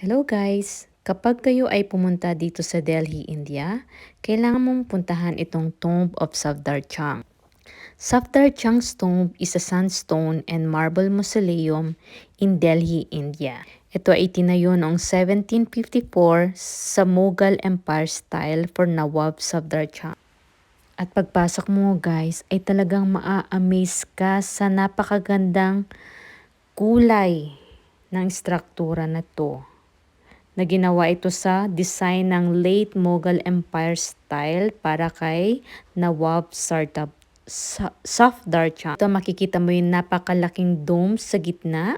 Hello guys! Kapag kayo ay pumunta dito sa Delhi, India, kailangan mong puntahan itong Tomb of Safdarjung. Safdarjung's tomb is a sandstone and marble mausoleum in Delhi, India. Ito ay tinayo noong 1754 sa Mughal Empire style for Nawab Safdarjung. At pagpasok mo guys ay talagang maa-amaze ka sa napakagandang kulay ng struktura na to na ginawa ito sa design ng late Mughal Empire style para kay Nawab Sartab Sa- Safdarjung. Ito makikita mo yung napakalaking dome sa gitna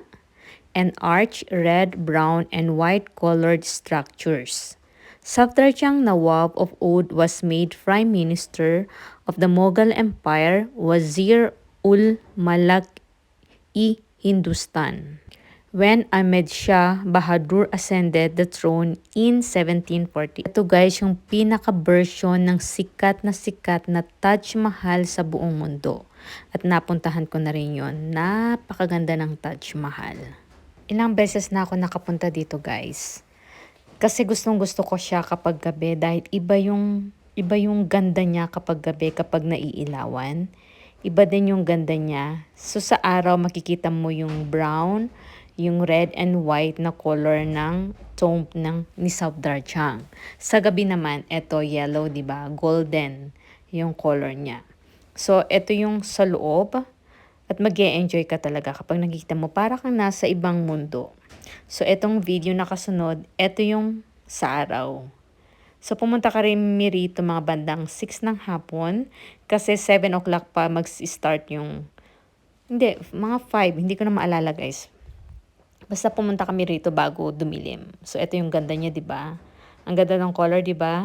and arch red, brown, and white colored structures. Safdarjung Nawab of Oud was made Prime Minister of the Mughal Empire Wazir ul Malak i Hindustan when Ahmed Shah Bahadur ascended the throne in 1740. Ito guys yung pinaka-version ng sikat na sikat na Taj Mahal sa buong mundo. At napuntahan ko na rin yun. Napakaganda ng Taj Mahal. Ilang beses na ako nakapunta dito guys. Kasi gustong gusto ko siya kapag gabi dahil iba yung iba yung ganda niya kapag gabi kapag naiilawan. Iba din yung ganda niya. So sa araw makikita mo yung brown, yung red and white na color ng tomb ng ni Safdarjung. Sa gabi naman, ito yellow, 'di ba? Golden yung color niya. So ito yung sa loob at mag enjoy ka talaga kapag nakikita mo para kang nasa ibang mundo. So itong video na kasunod, ito yung sa araw. So pumunta ka rin mi rito mga bandang 6 ng hapon kasi 7 o'clock pa mag-start yung hindi, mga 5, hindi ko na maalala guys. Basta pumunta kami rito bago dumilim. So ito yung ganda niya, 'di ba? Ang ganda ng color, 'di ba?